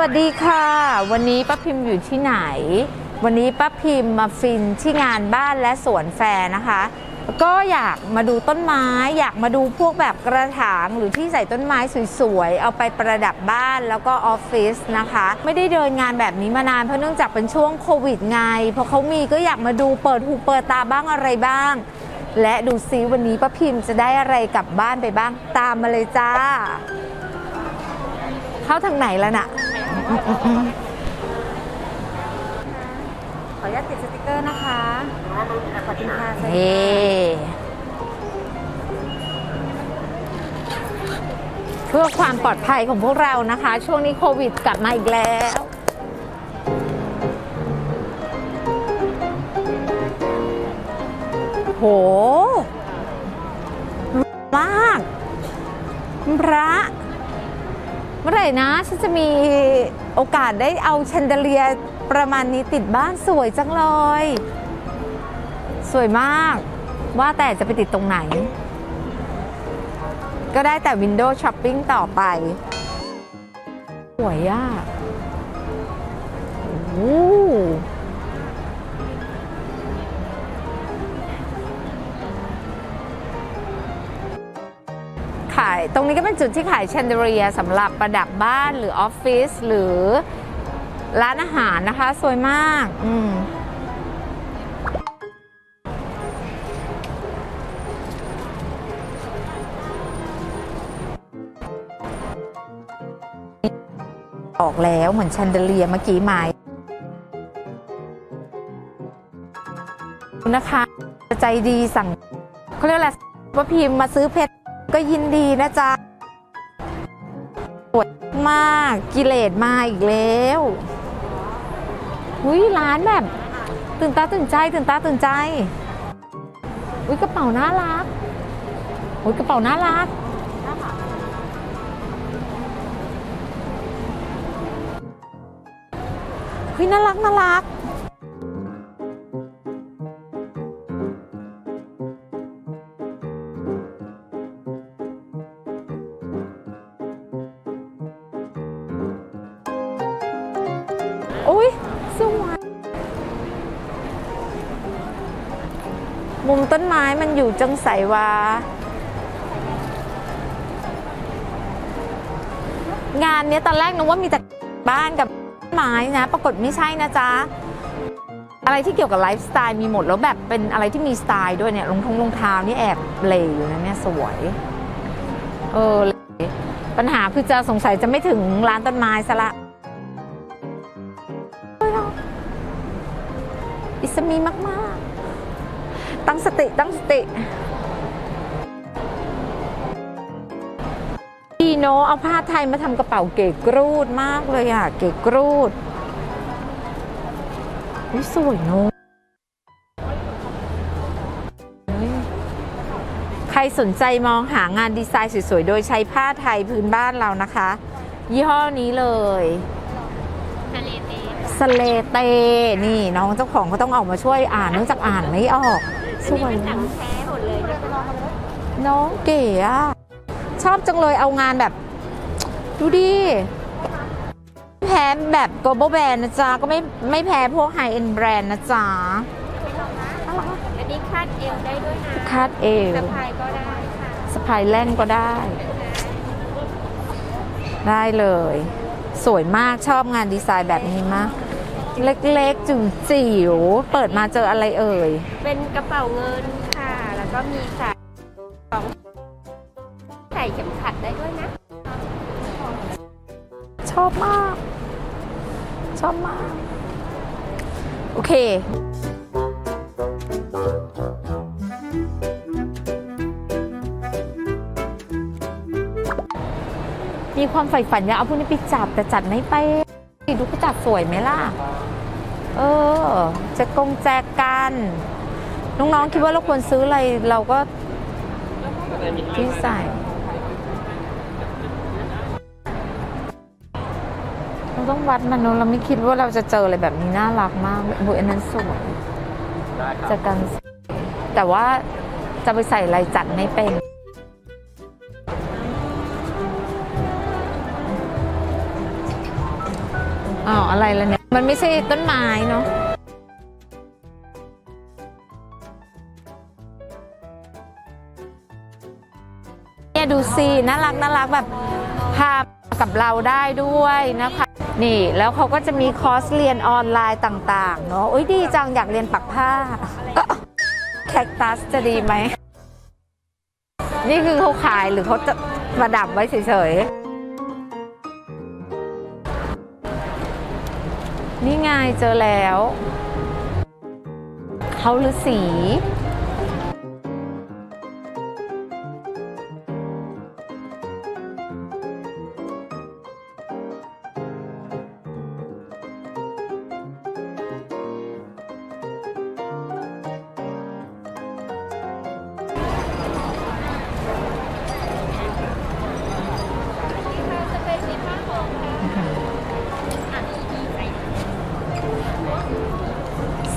วัสดีค่ะ วันนี้ป้าพิมพ์อยู่ที่ไหน วันนี้ป้าพิมพ์มาฟินที่งานบ้านและสวนแฟร์นะคะ ก็อยากมาดูต้นไม้ อยากมาดูพวกแบบกระถางหรือที่ใส่ต้นไม้สวยๆ เอาไปประดับบ้านแล้วก็ออฟฟิศนะคะ ไม่ได้เดินงานแบบนี้มานานเพราะเนื่องจากเป็นช่วงโควิดไงพอเขามีก็อยากมาดูเปิดหูเปิดตาบ้างอะไรบ้าง และดูซิวันนี้ป้าพิมพ์จะได้อะไรกลับบ้านไปบ้างตามมาเลยจ้า เข้าทางไหนแล้วน่ะ ขออนุญาตติดสติกเกอร์นะคะขอบคุณค่ะเฮ้เพื่อความปลอดภัยของพวกเรานะคะ ช่วงนี้โควิดกลับมาอีกแล้วโหมาก พระ เมื่อไหร่นะฉันจะมีโอกาสได้เอาแชนเดเลียประมาณนี้ติดบ้านสวยจังเลย สวยมาก ว่าแต่จะไปติดตรงไหน ก็ได้แต่วินโดว์ช้อปปิ้งต่อไป สวยอะโอ้าย ตรงนี้ก็เป็นจุดที่ขายแชนเดเลียสำหรับประดับบ้านหรือออฟฟิศหรือร้านอาหารนะคะ สวยมาก อืมออกแล้วเหมือนแชนเดเลียเมื่อกี้ไหมนะคะ ใจดีสั่งเขาเรียกอะไรว่าพิมพ์มาซื้อเพชร ก็ยินดีนะจ๊ะสวยมากกิเลสมาอีกแล้วอุ้ยร้านแบบ ตื่นตาตื่นใจ ตื่นตาตื่นใจอุ้ยกระเป๋าน่ารักอุ้ยกระเป๋าน่ารักเฮ้ยน่ารักน่ารัก อ้ยสวยมุมต้นไม้มันอยู่จังใสวางานนี้ตอนแรกนึกว่ามีแต่บ้านกับต้นไม้นะ ปรากฏไม่ใช่นะจ๊ะ อะไรที่เกี่ยวกับไลฟ์สไตล์มีหมดแล้วแบบเป็นอะไรที่มีสไตล์ด้วยเนี่ยรองทงรองเท้านี่แอบเลยอยู่นะเนี่ยสวยเออเลยปัญหาคือจะสงสัยจะไม่ถึงร้านต้นไม้ซะละ อิสมีมาก ๆ ตั้งสติตั้งสติดีเนอะเอาผ้าไทยมาทำกระเป๋าเก๋กรูดมากเลยอะ เก๋กรูดอุ๊ยสวยเนอะใครสนใจมองหางานดีไซน์สวย ๆ โดยใช้ผ้าไทยพื้นบ้านเรานะคะ ยี่ห้อนี้เลย สเลเต นี่น้องเจ้าของก็ต้องออกมาช่วยอ่านเนื่องจากอ่านไม่ออกสวยหนันะงแท้หมดเลยเนี่ยน้องเก๋อะชอบจังเลยเอางานแบบ ดูดิแพ้แบบ global brand นะจ๊ะ ก็ไม่ไม่แพ้พวก high end brand นะจ๊ะอันนี้คาดเอวได้ด้วยนะคาดเอวสะพายก็ได้ค่ะสะพายแล่นก็ได้ ได้เลย สวยมากชอบงานดีไซน์แบบนี้มาก เล็กๆจุ๋มจิ๋วเปิดมาเจออะไรเอ่ย เป็นกระเป๋าเงินค่ะ แล้วก็มีสายของใส่เข็มขัดได้ด้วยนะ ชอบมาก ชอบมาก โอเคมีความใฝ่ฝันอยากเอาพวกนี้ไปจับแต่จัดไม่ไปนดูเขาจัดสวยไหมล่ะ เออจะกงแจกันน้องๆคิดว่าเราควรซื้ออะไรเราก็ที่ใส่เราต้องวัดมันเนอะเราไม่คิดว่าเราจะเจออะไรแบบนี้น่ารักมากโอ้ยอันนั้นสวยจะกัน แต่ว่าจะไปใส่อะไรจัดไม่เป็นนอะไรล้วเนี่ย มันไม่ใช่ต้นไม้เนาะเนี่ยดูสิน่ารักน่ารักแบบพากับเราได้ด้วยนะคะนี่ แล้วเขาก็จะมีคอร์สเรียนออนไลน์ต่าง ๆ เนาะโอ้ยดีจังอยากเรียนปักผ้าแคคตัสจะดีไหม นี่คือเขาขายหรือเขาจะประดับไว้เฉยๆ นี่ไงเจอแล้วเขาฤาษี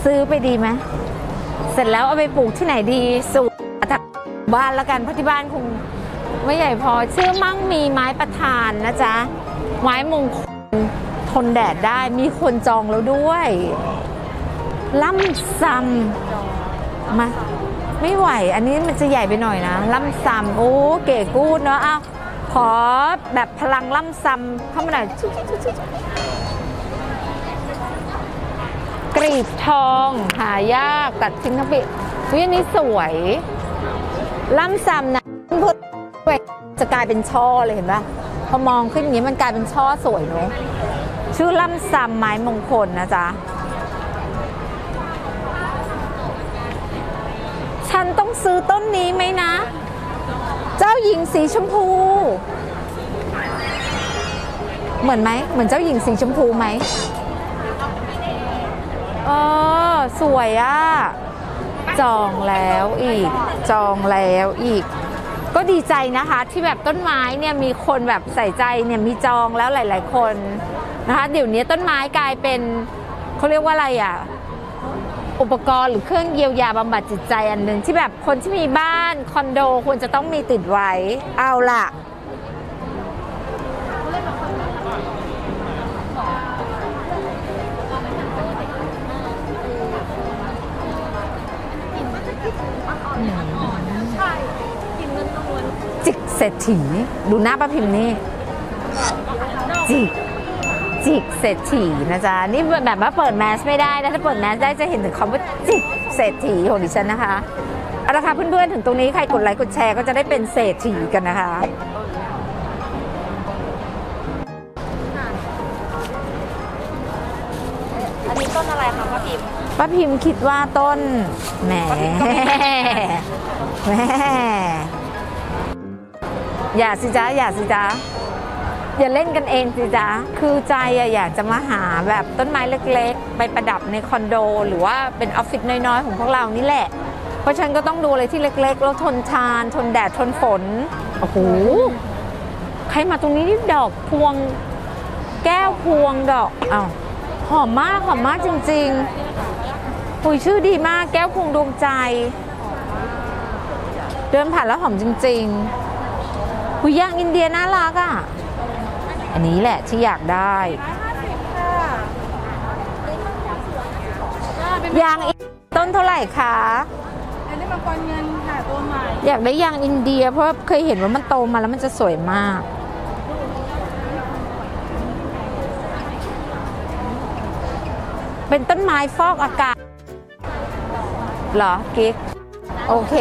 ซื้อไปดีไหมเสร็จแล้วเอาไปปลูกที่ไหนดีสู่บ้านล้วกันเพราะที่บ้านคงไม่ใหญ่พอชื่อมั่งมีไม้ประทานนะจ๊ะ ไม้มงคลทนแดดได้มีคนจองแล้วด้วยล่ำซำมาไม่ไหว อันนี้มันจะใหญ่ไปหน่อยนะล่ำซำโอ้เก๋กูดเนาะอ้าวขอแบบพลังล่ำซำเข้ามาหน่อย รีบทอง หายากตัดทิ้งทั้งปีวิอันนี้สวย ล่ำซ้ำนะพื่อจะกลายเป็นช่อเลยเห็นปะพอมองขึ้นอย่างนี้มันกลายเป็นช่อสวยเนอะชื่อล่ำซ้ำไม้มงคลนะจ๊ะฉันต้องซื้อต้นนี้ไหมนะ เจ้าหญิงสีชมพู เหมือนไหม เหมือนเจ้าหญิงสีชมพูไหม เออ สวยอะจองแล้วอีก จองแล้วอีก ก็ดีใจนะคะที่แบบต้นไม้เนี่ยมีคนแบบใส่ใจเนี่ยมีจองแล้วหลาย ๆ คนนะคะเดี๋ยวนี้ต้นไม้กลายเป็นเขาเรียกว่าอะไรอะอุปกรณ์หรือเครื่องเยียวยาบำบัดจิตใจอันหนึ่งที่แบบคนที่มีบ้านคอนโดควรจะต้องมีติดไว้ เอาล่ะ รษฐีดูหน้าป้าพิมพ์นี่จิกจิกเศรษฐีนะจ๊ะ นี่แบบว่าเปิดแมสไม่ได้นะ ถ้าเปิดแมสได้จะเห็นถึงคำว่าจิกเศรษฐีของดิฉันนะคะเอาละค่ะเพื่อนๆถึงตรงนี้ใครกดไลค์กดแชร์ก็จะได้เป็นเศรษฐีกันนะคะอันนี้ต้นอะไรคะพ่อพิมพ์ป้าพิมพ์คิดว่าต้นแหมแหม อย่าสิจ๊ะอย่าสิจ๊ะอย่าเล่นกันเองสิจ๊ะคือใจอะอยากจะมาหาแบบต้นไม้เล็กๆ ไปประดับในคอนโด หรือว่าเป็นออฟฟิศน้อยๆ ของพวกเรานี่แหละ เพราะฉันก็ต้องดูอะไรที่เล็กๆ แล้วทนทานทนแดดทนฝน โอ้โห ใครมาตรงนี้นี่ดอกพวง แก้วพวงดอกอ้าวหอมมากหอมมากจริงๆอุยชื่อดีมากแก้วพวงดวงใจ เดินผ่านแล้วหอมจริง ๆ อุยย่างอินเดียน่ารักอะ อันนี้แหละที่อยากได้ยางอินต้นเท่าไหร่คะอันนี้มังกรเงินค่ะตัวใหม่ อยากได้ยางอินเดียเพราะว่าเคยเห็นว่ามันโตมาแล้วมันจะสวยมาก เป็นต้นไม้ฟอกอากาศ เหรอ กิ๊ก โอเค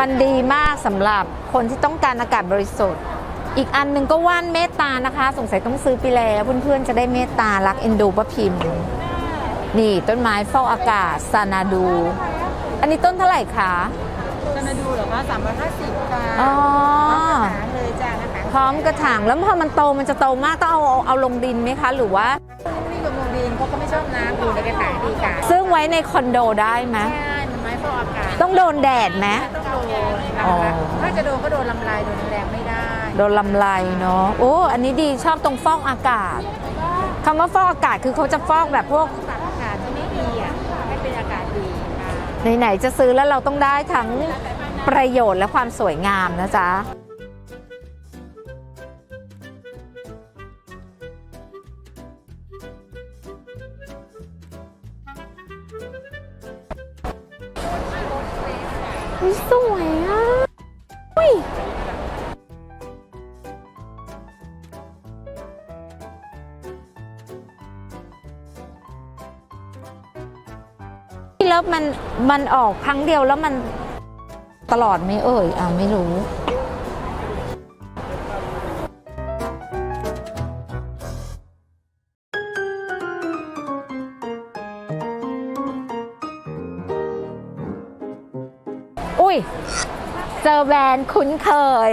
มันดีมากสำหรับคนที่ต้องการอากาศบริสุทธิ์ อีกอันหนึ่งก็ว่านเมตตานะคะ สงสัยต้องซื้อไปแล้วเพื่อนๆจะได้เมตตารักเอ็นดูป้าพิมพ์ นี่ต้นไม้ฟอกอากาศซานาดู อันนี้ต้นเท่าไหร่คะจะมาดูเหรอคะสามร้อยห้าสิบค่ะอ๋อหาเลยจ้านะคะพร้อมกระถางแล้วพอมันโตมันจะโตมากต้องเอาเอาเอาลงดินไหมคะ หรือว่า นี่กับโมดินเขาก็ไม่ชอบน้ำดูในกระถางดีค่ะซึ่งไว้ในคอนโดได้ไหมใช่มันไม้ฟอกอากาศ ต้องโดนแดดไหม ต้องโดนนะอ๋อ คะถ้าจะโดนก็โดนลำลายโดนแรงไม่ได้ โดนลำลายเนาะโอ้อันนี้ดีชอบตรงฟอกอากาศคำว่าฟอกอากาศคือเขาจะฟอกแบบพวกตัดอากาศที่ไม่ดีอะให้เป็นอากาศดีค่ะ ไหนๆจะซื้อแล้วเราต้องได้ทั้งประโยชน์และความสวยงามนะจ๊ะ มันออกครั้งเดียวแล้วมันตลอดไหมเอ่ยอ่าไม่รู้อุ้ย เจอแบรนด์คุ้นเคย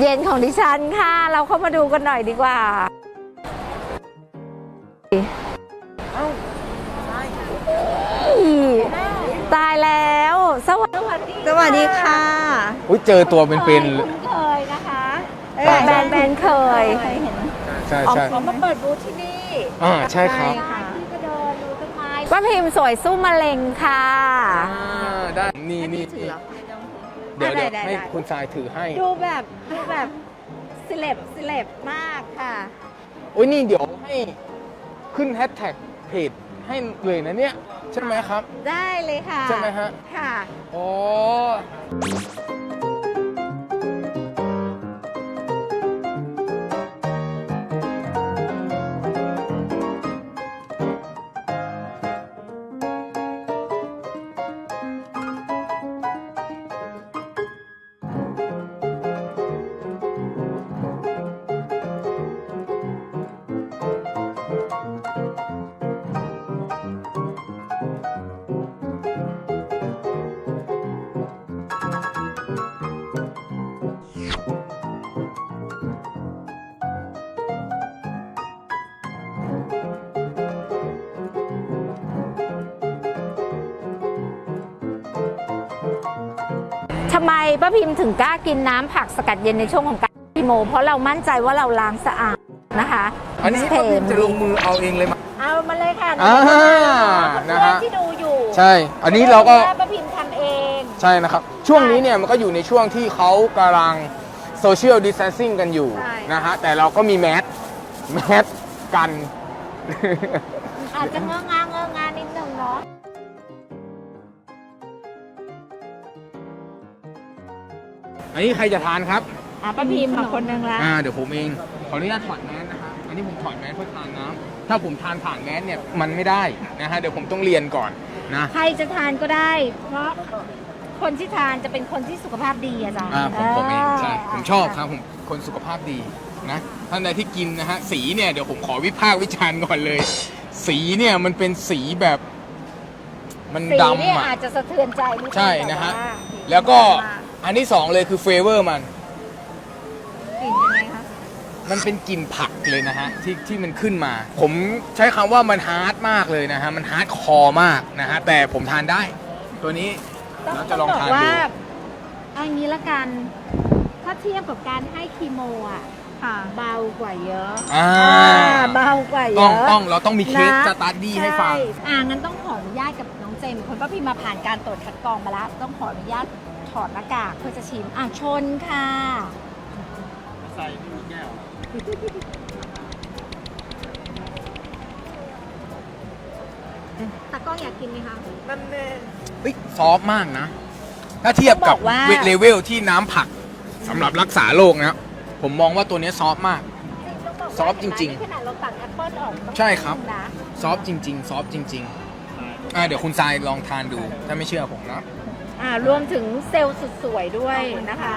เย็นของดิฉันค่ะ เราเข้ามาดูกันหน่อยดีกว่า วัสดีสวัสดีค่ะ อุ้ยเจอตัวเป็นๆเลยคุ้นเคยนะคะใช่แบรนด์แบรนด์เคย เคยเห็นใช่ใช่เขามาเปิดบูธที่นี่อ่าใช่ครับค่ะ ที่จะเดินดูต้นไม้ป้าพิมพ์สวยสู้มะเร็งค่ะอ่าได้นี่นี่นี่เดี๋ยวได้เดี๋ยวได้ให้ได้ คุณทรายถือให้ดูแบบดูแบบสิเลบสิเลบมากค่ะโอ้ยนี่เดี๋ยวให้ขึ้นแฮชแท็กเพจให้เลยนะเนี่ย ใช่ไหมครับ ได้เลยค่ะ ใช่ไหมฮะ ค่ะ โอ้ ทำไมป้าพิมพ์ถึงกล้ากินน้ำผักสกัดเย็นในช่วงของการคีโม เพราะเรามั่นใจว่าเราล้างสะอาดนะคะอันนี้เพก็พิมจะลงมือเอาเองเลยมั้ยเอามาเลยค่ะอ่าเพื่นะอนฮะๆที่ดูอยู่ใช่ อันนี้เราก็ว่าป้าพิมพ์ทำเองใช่นะครับ ช่วงนี้เนี่ยมันก็อยู่ในช่วงที่เขากำลังโซเชียลดิส a นซิ่งกันอยู่ใช่นะฮะแต่เราก็มีแมสแมสกันอาจจะเงอะงาเงอะงานิดนึงเนาะ อันนี้ใครจะทานครับ อะป้าพิมพ์มาคนหนึ่งละอ่าเดี๋ยวผมเอง ขออนุญาตถอดแมสนะครับอันนี้ผมถอดแมสเพื่อทานน้ำถ้าผมทานผ่านแมสเนี่ยมันไม่ได้นะฮะเดี๋ยวผมต้องเรียนก่อนนะใครจะทานก็ได้ เพราะคนที่ทานจะเป็นคนที่สุขภาพดีอะจ๊ะอ่าผมผมเองใช่ผมชอบครับผมคนสุขภาพดีนะท่านใดที่กินนะฮะสีเนี่ยเดี๋ยวผมขอวิพากษ์วิจารณ์ก่อนเลย สีเนี่ยมันเป็นสีแบบมันสีดำเนี่ยอะ อาจจะสะเทือนใจนิดนึงใช่นะฮะต่าแล้วก็ อันที่สองเลยคือเฟเวอร์มัน กลิ่นยังไงคะมันเป็นกลิ่นผักเลยนะฮะที่ที่มันขึ้นมา ผมใช้คำว่ามันฮาร์ดมากเลยนะฮะ มันฮาร์ดคอร์มากนะฮะ แต่ผมทานได้ ตัวนี้ต้องเราจะลองบอทานกว่าดู เอางี้ละกัน ถ้าเทียบกับการให้คีโมอะ เบากว่าเยอะอ่า เบากว่าเยต้องอะ ต้องเราต้องมีเคสนะ สตาร์ดี้ให้ฟังช่อ่างั้นต้องขออนุญาตกับน้องเจมส์คนป้าพิมมาผ่านการตรวจคัดกรองมาแล้วต้องขออนุญาต ถอดหน้ากากเพื่อจะชิมอะชนค่ะ ใส่ไม่มีแก้วตากล้องอยากกินไหมคะเฮ้ยซอฟต์มากนะ ถ้าเทียบกับต้องบอกว่า เลเวลที่น้ำผักสำหรับรักษาโรคนะผมมองว่าตัวนี้ซอฟต์มากซอฟต์จริงๆๆขนาดเราตัดแอปเปิลออกต้องใช่ครับ นะซอฟต์จริง ๆ ซอฟต์จริง ๆ อ่าเดี๋ยวคุณทรายลองทานดู ถ้าไม่เชื่อผมนะ อ่ารวมถึงเซลล์สุดสวยด้วยนะคะ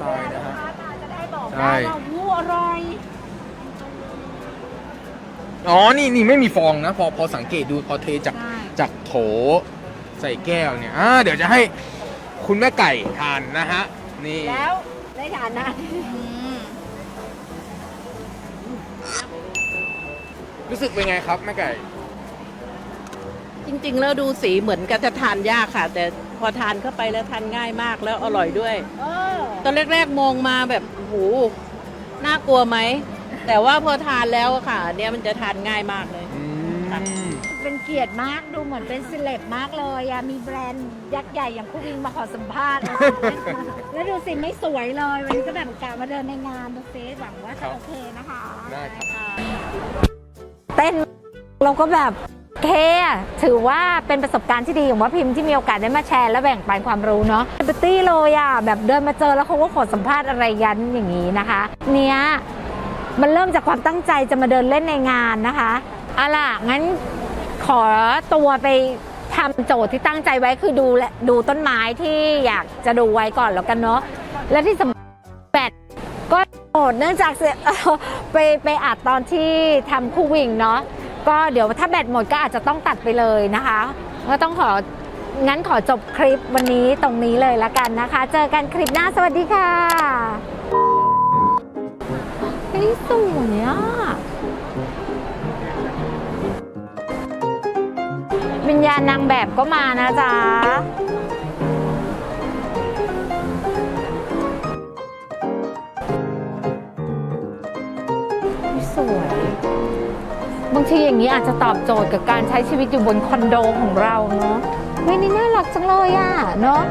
ทรายนะฮะจะได้บอกใช่ได้ว่าวู้อร่อย อ๋อ นี่นี่ไม่มีฟองนะ พอพอสังเกตดูพอเทจากใช่ จากโถใส่แก้วเนี่ยอ่าเดี๋ยวจะให้คุณแม่ไก่ทานนะฮะ นี่แล้วในฐานะรู้สึกเป็นไงครับแม่ไก่ จริงๆ แล้วดูสีเหมือนกันจะทานยากค่ะ แต่ พอทานเข้าไปแล้วทานง่ายมากแล้วอร่อยด้วย เออตอนแรกๆมองมาแบบโอ้โหน่ากลัวไหม แต่ว่าพอทานแล้วอะค่ะอันเนี้ยมันจะทานง่ายมากเลย อืม เป็นเกียรติมากดูเหมือนเป็นเซเลบมากเลยอะมีแบรนด์ยักษ์ใหญ่อย่างคู่วิงมาขอสัมภาษณ์ แล้วดูสิไม่สวยเลย วันนี้ก็แบบกะมาเดินในงานดูเฟซหวังว่าครัจะบโอเคนะคะได้ครับ เต้นเราก็แบบโอ เคอถือว่าเป็นประสบการณ์ที่ดีของว่าพิมพ์ที่มีโอกาสได้มาแชร์และแบ่งปันความรู้เนาะเบตี้เลยอะแบบเดินมาเจอแล้วเขาก็ขอสัมภาษณ์อะไรยันอย่างนี้นะคะ เนี้ยมันเริ่มจากความตั้งใจจะมาเดินเล่นในงานนะคะเอาล่ะงั้นขอตัวไปทำโจทย์ที่ตั้งใจไว้คือดูแลดูต้นไม้ที่อยากจะดูไว้ก่อนแล้วกันเนาะและที่สำคัญแบตก็โหดเนื่องจากไปไปอัดตอนที่ทำคู่วิ่งเนาะ ก็เดี๋ยวถ้าแบตหมดก็อาจจะต้องตัดไปเลยนะคะ ก็ต้องขอ งั้นขอจบคลิปวันนี้ตรงนี้เลยละกันนะคะ เจอกันคลิปหน้าสวัสดีค่ะเฮ้ยสวยอะวิญญาณนางแบบก็มานะจ๊ะ ชีอย่างนี้อาจจะตอบโจทย์กับการใช้ชีวิตอยู่บนคอนโดของเราเนาะเฮ้ยนี่น่ารักจังเลยอะเนาะ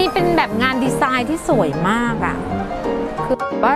นี่เป็นแบบงานดีไซน์ที่สวยมากอะ คือว่า